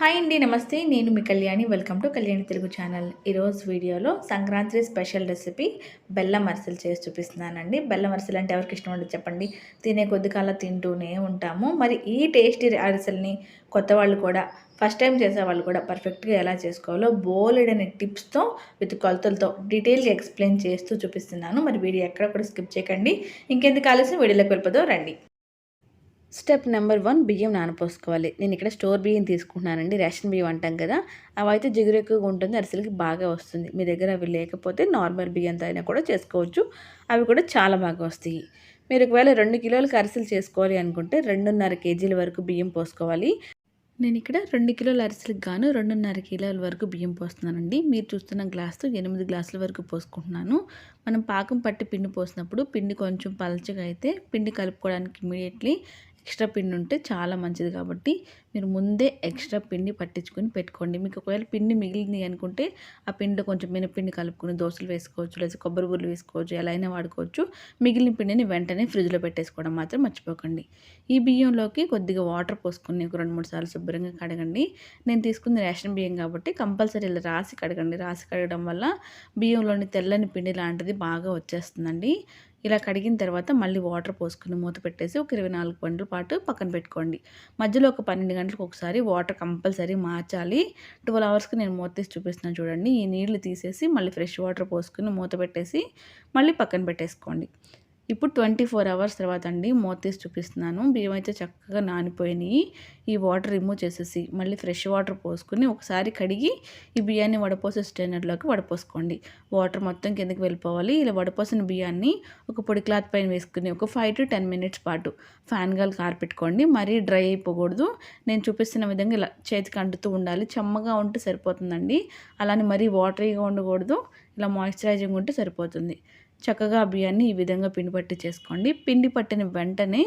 Hi అండి నమస్తే. నేను మీ Kalyani. Welcome to Kalyani Telugu channel. ఈరోజు వీడియోలో సంక్రాంతి స్పెషల్ రెసిపీ బెల్లం అరిసెలు చేసి చూపిస్తున్నానండి. బెల్లం అరిసెలు అంటే ఎవరికి ఇష్టం ఉండదు చెప్పండి. తినే కొద్ది కాలం తింటూనే ఉంటాము. మరి ఈ టేస్టీ అరిసెల్ని కొత్త వాళ్ళు కూడా ఫస్ట్ టైం చేసే వాళ్ళు కూడా పర్ఫెక్ట్గా ఎలా చేసుకోవాలో బోలెడ్ అనే టిప్స్తో విత్ కొలతలతో డీటెయిల్గా ఎక్స్ప్లెయిన్ చేస్తూ చూపిస్తున్నాను. మరి వీడియో ఎక్కడ కూడా స్కిప్ చేయకండి. ఇంకెందుకు ఆలస్యం? వీడియోలోకి వెళ్ళిపోదో రండి. స్టెప్ నెంబర్ వన్ బియ్యం నానపోసుకోవాలి. నేను ఇక్కడ స్టోర్ బియ్యం తీసుకుంటున్నానండి. రేషన్ బియ్యం అంటాం కదా అవి అయితే జిగురు ఎక్కువగా ఉంటుంది. అరిసెలకి బాగా వస్తుంది. మీ దగ్గర అవి లేకపోతే నార్మల్ బియ్యంతో అయినా కూడా చేసుకోవచ్చు. అవి కూడా చాలా బాగా వస్తాయి. మీరు ఒకవేళ రెండు కిలోలకు అరిసెలు చేసుకోవాలి అనుకుంటే రెండున్నర కేజీల వరకు బియ్యం పోసుకోవాలి. నేను ఇక్కడ రెండు కిలోల అరిసెలకు గాను రెండున్నర కిలోల వరకు బియ్యం పోస్తున్నానండి. మీరు చూస్తున్న గ్లాస్తో ఎనిమిది గ్లాసుల వరకు పోసుకుంటున్నాను. మనం పాకం పట్టి పిండి పోసినప్పుడు పిండి కొంచెం పలచగా అయితే పిండి కలుపుకోవడానికి ఇమీడియట్లీ ఎక్స్ట్రా పిండి ఉంటే చాలా మంచిది కాబట్టి మీరు ముందే ఎక్స్ట్రా పిండి పట్టించుకొని పెట్టుకోండి. మీకు ఒకవేళ పిండి మిగిలింది అనుకుంటే ఆ పిండి కొంచెం మినపిండి కలుపుకొని దోశలు వేసుకోవచ్చు లేదా కొబ్బరి బుర్రలు వేసుకోవచ్చు ఎలా అయినా వాడుకోవచ్చు. మిగిలిన పిండిని వెంటనే ఫ్రిడ్జ్లో పెట్టేసుకోవడం మాత్రం మర్చిపోకండి. ఈ బియ్యంలోకి కొద్దిగా వాటర్ పోసుకుని ఒక రెండు మూడు సార్లు శుభ్రంగా కడగండి. నేను తీసుకుంది రేషన్ బియ్యం కాబట్టి కంపల్సరీ ఇలా రాసి కడగండి. రాసి కడగడం వల్ల బియ్యంలోని తెల్లని పిండి లాంటిది బాగా వచ్చేస్తుందండి. ఇలా కడిగిన తర్వాత మళ్ళీ వాటర్ పోసుకుని మూత పెట్టేసి ఒక ఇరవై నాలుగు గంటల పాటు పక్కన పెట్టుకోండి. మధ్యలో ఒక పన్నెండు గంటలకు ఒకసారి వాటర్ కంపల్సరీ మార్చాలి. ట్వెల్వ్ అవర్స్కి నేను మూత తీసి చూపిస్తున్నాను చూడండి. ఈ నీళ్ళు తీసేసి మళ్ళీ ఫ్రెష్ వాటర్ పోసుకుని మూత పెట్టేసి మళ్ళీ పక్కన పెట్టేసుకోండి. ఇప్పుడు ట్వంటీ ఫోర్ అవర్స్ తర్వాత అండి మూత తీసి చూపిస్తున్నాను. బియ్యం అయితే చక్కగా నానిపోయినాయి. ఈ వాటర్ రిమూవ్ చేసేసి మళ్ళీ ఫ్రెష్ వాటర్ పోసుకుని ఒకసారి కడిగి ఈ బియ్యాన్ని వడపోసే స్టైనర్లోకి వడపోసుకోండి. వాటర్ మొత్తం కిందకి వెళ్ళిపోవాలి. ఇలా వడపోసిన బియ్యాన్ని ఒక పొడి క్లాత్ పైన వేసుకుని ఒక ఫైవ్ టు టెన్ మినిట్స్ పాటు ఫ్యాన్ గాల్ కారపెట్టుకోండి. మరీ డ్రై అయిపోకూడదు. నేను చూపిస్తున్న విధంగా ఇలా చేతికి అంటుతూ ఉండాలి. చెమ్మగా ఉంటే సరిపోతుందండి. అలానే మరీ వాటరీగా ఉండకూడదు. ఇలా మాయిశ్చరైజింగ్ ఉంటే సరిపోతుంది. చక్కగా బియ్యాన్ని ఈ విధంగా పిండి పట్టి చేసుకోండి. పిండి పట్టిన వెంటనే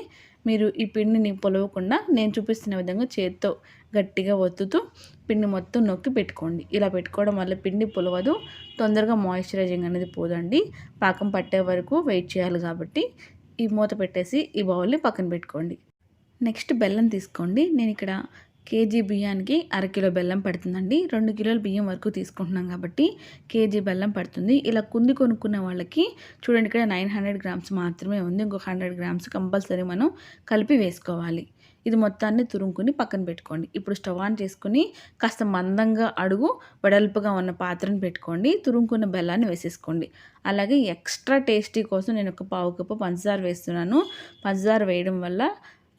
మీరు ఈ పిండిని పొలవకుండా నేను చూపిస్తున్న విధంగా చేత్తో గట్టిగా ఒత్తుతూ పిండి మొత్తం నొక్కి పెట్టుకోండి. ఇలా పెట్టుకోవడం వల్ల పిండి పొలవదు తొందరగా మాయిశ్చరైజింగ్ అనేది పోదండి. పాకం పట్టే వరకు వెయిట్ చేయాలి కాబట్టి ఈ మూత పెట్టేసి ఈ బౌల్ని పక్కన పెట్టుకోండి. నెక్స్ట్ బెల్లం తీసుకోండి. నేను ఇక్కడ కేజీ బియ్యానికి అరకిలో బెల్లం పడుతుందండి. రెండు కిలోల బియ్యం వరకు తీసుకుంటున్నాం కాబట్టి కేజీ బెల్లం పడుతుంది. ఇలా కుంది కొనుక్కున్న వాళ్ళకి చూడండి ఇక్కడ నైన్ హండ్రెడ్ గ్రామ్స్ మాత్రమే ఉంది. ఇంకొక హండ్రెడ్ గ్రామ్స్ కంపల్సరీ మనం కలిపి వేసుకోవాలి. ఇది మొత్తాన్ని తురుముకుని పక్కన పెట్టుకోండి. ఇప్పుడు స్టవ్ ఆన్ చేసుకుని కాస్త మందంగా అడుగు వెడల్పుగా ఉన్న పాత్రను పెట్టుకోండి. తురుముకున్న బెల్లాన్ని వేసేసుకోండి. అలాగే ఎక్స్ట్రా టేస్టీ కోసం నేను ఒక పావు కప్పు పంచదార వేస్తున్నాను. పంచదార వేయడం వల్ల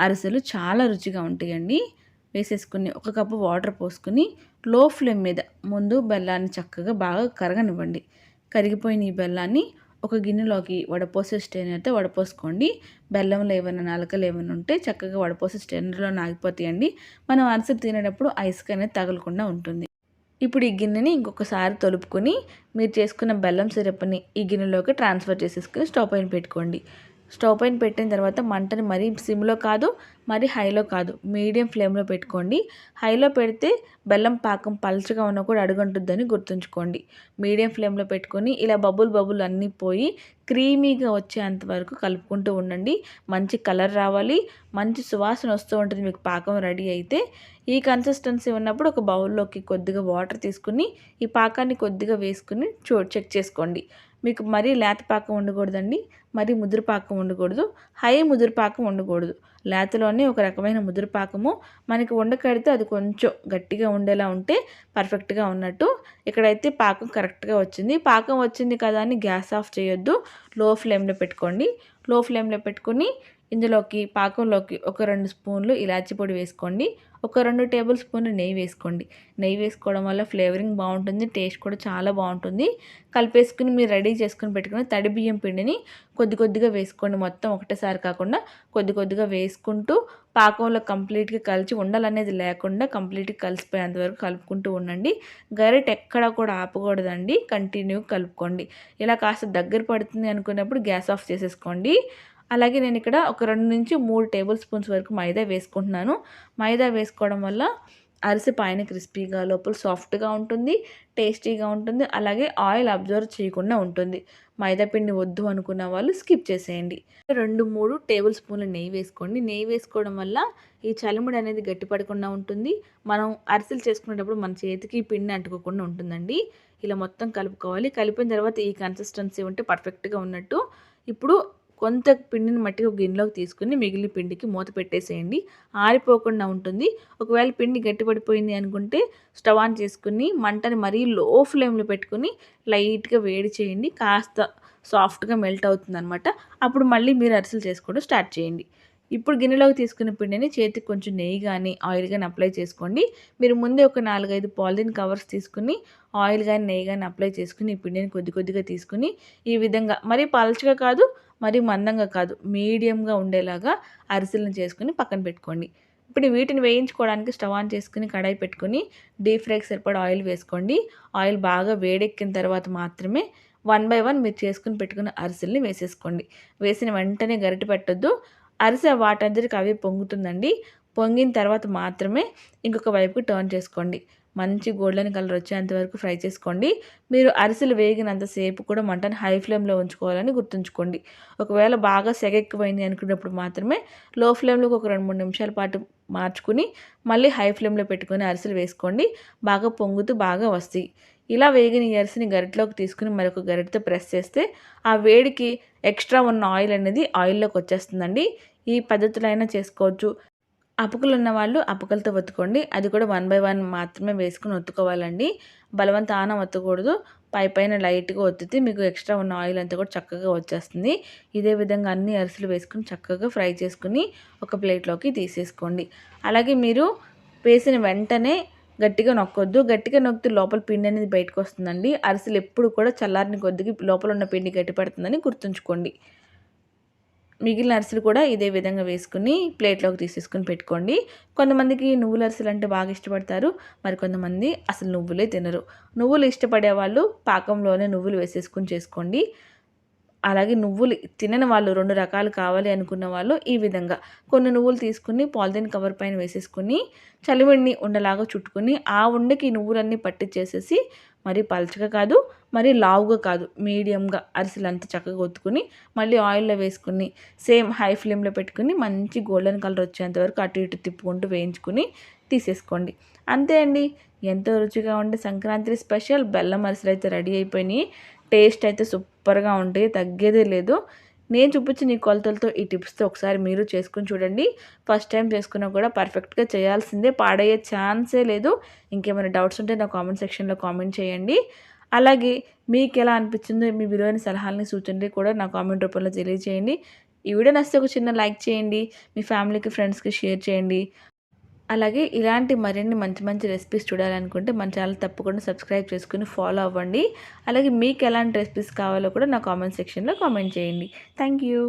అరిసెలు చాలా రుచిగా ఉంటాయండి. వేసేసుకుని ఒక కప్పు వాటర్ పోసుకుని లో ఫ్లేమ్ మీద ముందు బెల్లాన్ని చక్కగా బాగా కరగనివ్వండి. కరిగిపోయిన ఈ బెల్లాన్ని ఒక గిన్నెలోకి వడపోసే స్టెయినర్తో వడపోసుకోండి. బెల్లంలో ఏమైనా నలకలు ఏమైనా ఉంటే చక్కగా వడపోసే స్టైనర్లో నాగిపోతాయండి. మనం అరిసెలు తినేటప్పుడు ఐస్క్ అనేది తగలకుండా ఉంటుంది. ఇప్పుడు ఈ గిన్నెని ఇంకొకసారి తొలుపుకొని మీరు చేసుకున్న బెల్లం సిరప్ని ఈ గిన్నెలోకి ట్రాన్స్ఫర్ చేసేసుకుని స్టవ్ పైన పెట్టుకోండి. స్టవ్ పైన పెట్టిన తర్వాత మంటని మరీ సిమ్లో కాదు మరి హైలో కాదు మీడియం ఫ్లేమ్లో పెట్టుకోండి. హైలో పెడితే బెల్లం పాకం పలచగా ఉన్నా కూడా అడుగంటుందని గుర్తుంచుకోండి. మీడియం ఫ్లేమ్లో పెట్టుకొని ఇలా బబుల్ బబుల్ అన్నీ పోయి క్రీమీగా వచ్చేంత వరకు కలుపుకుంటూ ఉండండి. మంచి కలర్ రావాలి మంచి సువాసన వస్తూ ఉంటుంది మీకు పాకం రెడీ అయితే. ఈ కన్సిస్టెన్సీ ఉన్నప్పుడు ఒక బౌల్లోకి కొద్దిగా వాటర్ తీసుకుని ఈ పాకాన్ని కొద్దిగా వేసుకుని చూ చెక్ చేసుకోండి. మీకు మరీ లేత పాకం ఉండకూడదండి మరీ ముదురు పాకం ఉండకూడదు హై ముదురు పాకం ఉండకూడదు. లేతలోనే ఒక రకమైన ముదురు పాకము మనకి ఉండకడితే అది కొంచెం గట్టిగా ఉండేలా ఉంటే పర్ఫెక్ట్గా ఉన్నట్టు. ఇక్కడైతే పాకం కరెక్ట్గా వచ్చింది. పాకం వచ్చింది కదా అని గ్యాస్ ఆఫ్ చేయొద్దు. లో ఫ్లేమ్లో పెట్టుకోండి. లో ఫ్లేమ్లో పెట్టుకొని ఇందులోకి పాకంలోకి ఒక రెండు స్పూన్లు ఇలాచి పొడి వేసుకోండి. ఒక రెండు టేబుల్ స్పూన్లు నెయ్యి వేసుకోండి. నెయ్యి వేసుకోవడం వల్ల ఫ్లేవరింగ్ బాగుంటుంది టేస్ట్ కూడా చాలా బాగుంటుంది. కలిపేసుకుని మీరు రెడీ చేసుకుని పెట్టుకుని తడి బియ్యం పిండిని కొద్ది కొద్దిగా వేసుకోండి. మొత్తం ఒకటేసారి కాకుండా కొద్ది కొద్దిగా వేసుకుంటూ పాకంలో కంప్లీట్గా కలిసి ఉండాలనేది లేకుండా కంప్లీట్గా కలిసిపోయేంత వరకు కలుపుకుంటూ ఉండండి. గరిట ఎక్కడా కూడా ఆపకూడదండి. కంటిన్యూ కలుపుకోండి. ఇలా కాస్త దగ్గర పడుతుంది అనుకున్నప్పుడు గ్యాస్ ఆఫ్ చేసేసుకోండి. అలాగే నేను ఇక్కడ ఒక రెండు నుంచి మూడు టేబుల్ స్పూన్స్ వరకు మైదా వేసుకుంటున్నాను. మైదా వేసుకోవడం వల్ల అరిసె పైన క్రిస్పీగా లోపల సాఫ్ట్గా ఉంటుంది టేస్టీగా ఉంటుంది అలాగే ఆయిల్ అబ్జర్వ్ చేయకుండా ఉంటుంది. మైదా పిండి వద్దు అనుకున్న వాళ్ళు స్కిప్ చేసేయండి. రెండు మూడు టేబుల్ స్పూన్ల నెయ్యి వేసుకోండి. నెయ్యి వేసుకోవడం వల్ల ఈ చలిముడి అనేది గట్టిపడకుండా ఉంటుంది. మనం అరిసెలు చేసుకునేటప్పుడు మన చేతికి పిండి అంటుకోకుండా ఉంటుందండి. ఇలా మొత్తం కలుపుకోవాలి. కలిపిన తర్వాత ఈ కన్సిస్టెన్సీ ఉంటే పర్ఫెక్ట్గా ఉన్నట్టు. ఇప్పుడు కొంత పిండిని మట్టికి ఒక గిన్నెలోకి తీసుకుని మిగిలిన పిండికి మూత పెట్టేసేయండి. ఆరిపోకుండా ఉంటుంది. ఒకవేళ పిండి గట్టిపడిపోయింది అనుకుంటే స్టవ్ ఆన్ చేసుకుని మంటని మరీ లో ఫ్లేమ్లో పెట్టుకుని లైట్గా వేడి చేయండి. కాస్త సాఫ్ట్గా మెల్ట్ అవుతుంది అనమాట అప్పుడు మళ్ళీ మీరు అరిసెలు చేసుకోవడం స్టార్ట్ చేయండి. ఇప్పుడు గిన్నెలోకి తీసుకున్న పిండిని చేతికి కొంచెం నెయ్యి కానీ ఆయిల్ కానీ అప్లై చేసుకోండి. మీరు ముందే ఒక నాలుగైదు పాలిథిన్ కవర్స్ తీసుకుని ఆయిల్ కానీ నెయ్యి కానీ అప్లై చేసుకుని ఈ పిండిని కొద్ది కొద్దిగా తీసుకుని ఈ విధంగా మరీ పలచగా కాదు మరి మందంగా కాదు మీడియంగా ఉండేలాగా అరిసెలను చేసుకుని పక్కన పెట్టుకోండి. ఇప్పుడు వీటిని వేయించుకోవడానికి స్టవ్ ఆన్ చేసుకుని కడాయి పెట్టుకుని డీప్ ఫ్రైకి సరిపడా ఆయిల్ వేసుకోండి. ఆయిల్ బాగా వేడెక్కిన తర్వాత మాత్రమే వన్ బై వన్ మీరు చేసుకుని పెట్టుకున్న అరిసెల్ని వేసేసుకోండి. వేసిన వెంటనే గరిటె పెట్టొద్దు. అరిసె వాటందరికి అవి పొంగుతుందండి. పొంగిన తర్వాత మాత్రమే ఇంకొక వైపుకి టర్న్ చేసుకోండి. మంచి గోల్డెన్ కలర్ వచ్చేంత వరకు ఫ్రై చేసుకోండి. మీరు అరిసెలు వేగినంతసేపు కూడా మంటను హై ఫ్లేమ్లో ఉంచుకోవాలని గుర్తుంచుకోండి. ఒకవేళ బాగా సెగెక్కువైంది అనుకున్నప్పుడు మాత్రమే లో ఫ్లేమ్లోకి ఒక రెండు మూడు నిమిషాల పాటు మార్చుకుని మళ్ళీ హై ఫ్లేమ్లో పెట్టుకొని అరిసెలు వేసుకోండి. బాగా పొంగుతూ బాగా వస్తాయి. ఇలా వేగిన ఈ గరిటలోకి తీసుకుని మరొక గరిటతో ప్రెస్ చేస్తే ఆ వేడికి ఎక్స్ట్రా ఉన్న ఆయిల్ అనేది ఆయిల్లోకి వచ్చేస్తుందండి. ఈ పద్ధతులైనా చేసుకోవచ్చు. అపుకులు ఉన్న వాళ్ళు అపుకలతో ఒత్తుకోండి. అది కూడా వన్ బై వన్ మాత్రమే వేసుకుని ఒత్తుకోవాలండి. బలవంతానం ఒత్తకూడదు. పై పైన లైట్గా ఒత్తితే మీకు ఎక్స్ట్రా ఉన్న ఆయిల్ అంతా కూడా చక్కగా వచ్చేస్తుంది. ఇదే విధంగా అన్ని అరిసెలు వేసుకుని చక్కగా ఫ్రై చేసుకుని ఒక ప్లేట్లోకి తీసేసుకోండి. అలాగే మీరు వేసిన వెంటనే గట్టిగా నొక్కొద్దు. గట్టిగా నొక్కితే లోపల పిండి అనేది బయటకు వస్తుందండి. అరిసెలు ఎప్పుడు కూడా చల్లారిని కొద్దిగా లోపల ఉన్న పిండి గట్టి పడుతుందని గుర్తుంచుకోండి. మిగిలిన అరిసెలు కూడా ఇదే విధంగా వేసుకుని ప్లేట్లోకి తీసేసుకుని పెట్టుకోండి. కొంతమందికి నువ్వుల అరిసెలు అంటే బాగా ఇష్టపడతారు. మరి కొంతమంది అసలు నువ్వులే తినరు. నువ్వులు ఇష్టపడే వాళ్ళు పాకంలోనే నువ్వులు వేసేసుకుని చేసుకోండి. అలాగే నువ్వులు తినని వాళ్ళు రెండు రకాలు కావాలి అనుకున్న వాళ్ళు ఈ విధంగా కొన్ని నువ్వులు తీసుకుని పాలిథిన్ కవర్ పైన వేసేసుకుని చలివిడిని ఉండలాగా చుట్టుకుని ఆ ఉండకి నువ్వులన్నీ పట్టించేసేసి మరి పలచగా కాదు మరి లావుగా కాదు. మీడియంగా అరిసెలు అంతా చక్కగా ఒత్తుకుని మళ్ళీ ఆయిల్లో వేసుకుని సేమ్ హై ఫ్లేమ్లో పెట్టుకుని మంచి గోల్డెన్ కలర్ వచ్చేంత వరకు అటు ఇటు తిప్పుకుంటూ వేయించుకుని తీసేసుకోండి. అంతే అండి. ఎంతో రుచిగా ఉండే సంక్రాంతి స్పెషల్ బెల్లం అరిసెలు అయితే రెడీ అయిపోయినాయి. టేస్ట్ అయితే సూపర్గా ఉంటాయి. తగ్గేదే లేదు. నేను చూపించిన ఈ కొలతలతో ఈ టిప్స్తో ఒకసారి మీరు చేసుకుని చూడండి. ఫస్ట్ టైం చేసుకున్నా కూడా పర్ఫెక్ట్గా చేయాల్సిందే. పాడయ్యే ఛాన్సే లేదు. ఇంకేమైనా డౌట్స్ ఉంటే నా కామెంట్ సెక్షన్లో కామెంట్ చేయండి. అలాగే మీకు ఎలా అనిపించిందో మీ విలువైన సలహాలని సూచనలు కూడా నా కామెంట్ రూపంలో తెలియజేయండి. ఈ వీడియో నచ్చితే ఒక చిన్న లైక్ చేయండి. మీ ఫ్యామిలీకి ఫ్రెండ్స్కి షేర్ చేయండి. అలాగే ఇలాంటి మరిన్ని మంచి మంచి రెసిపీస్ చూడాలనుకుంటే మన ఛానల్ తప్పకుండా సబ్స్క్రైబ్ చేసుకుని ఫాలో అవ్వండి. అలాగే మీకు ఎలాంటి రెసిపీస్ కావాలో కూడా నా కామెంట్ సెక్షన్లో కామెంట్ చేయండి. Thank you